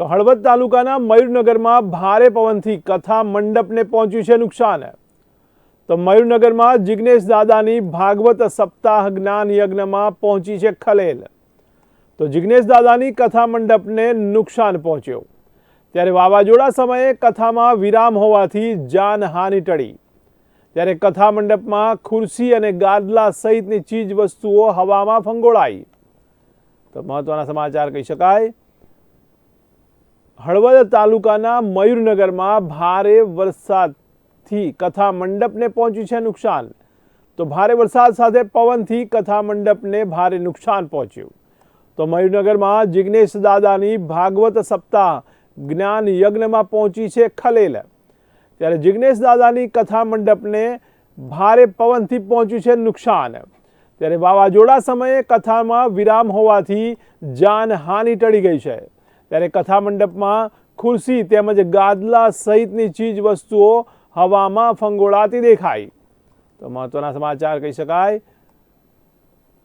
તો હળવદ તાલુકાના મયુરનગરમાં ભારે પવનથી કથા મંડપને પહોંચ્યું છે નુકસાન. તો મયુરનગરમાં જિગ્નેશ દાદાની ભાગવત સપ્તાહ જ્ઞાન યજ્ઞમાં પહોંચી છે ખલેલ. તો જિગ્નેશ દાદાની કથા મંડપને નુકસાન પહોંચ્યું. ત્યારે વાવાઝોડા સમયે કથામાં વિરામ હોવાથી જાનહાનિ ટળી. ત્યારે કથા મંડપમાં ખુરશી અને ગાદલા સહિતની ચીજ વસ્તુઓ હવામાં ફંગોળાઈ. તો મહત્વના સમાચાર કહી શકાય. હળવદ તાલુકાના મયુરનગરમાં ભારે વરસાદથી કથા મંડપને પહોંચ્યું છે નુકસાન. તો ભારે વરસાદ સાથે પવનથી કથા મંડપને ભારે નુકસાન પહોંચ્યું. તો મયુરનગરમાં જિજ્ઞેશ દાદાની ભાગવત સપ્તાહ જ્ઞાન યજ્ઞમાં પહોંચી છે ખલેલ. ત્યારે જિજ્ઞેશ દાદાની કથા મંડપને ભારે પવનથી પહોંચ્યું છે નુકસાન. ત્યારે વાવાઝોડા સમયે કથામાં વિરામ હોવાથી જાનહાનિ ટળી ગઈ છે. ત્યારે કથા મંડપમાં ખુરશી તેમજ ગાદલા સહિતની ચીજ વસ્તુઓ હવામાં ફંગોળાતી દેખાઈ. તો મહત્વના સમાચાર કહી શકાય.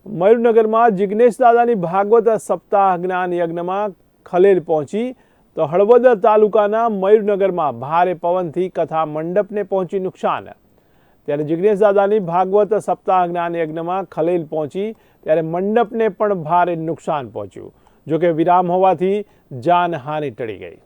મયુરનગરમાં જિજ્ઞેશ દાદાની ભાગવત સપ્તાહ જ્ઞાન યજ્ઞમાં ખલેલ પહોંચી. તો હળવદ તાલુકાના મયુરનગરમાં ભારે પવનથી કથા મંડપને પહોંચી નુકસાન. ત્યારે જિજ્ઞેશ દાદાની ભાગવત સપ્તાહ જ્ઞાન યજ્ઞમાં ખલેલ પહોંચી. ત્યારે મંડપને પણ ભારે નુકસાન પહોંચ્યું. જોકે વિરામ હોવાથી જાનહાનિ ટળી ગઈ.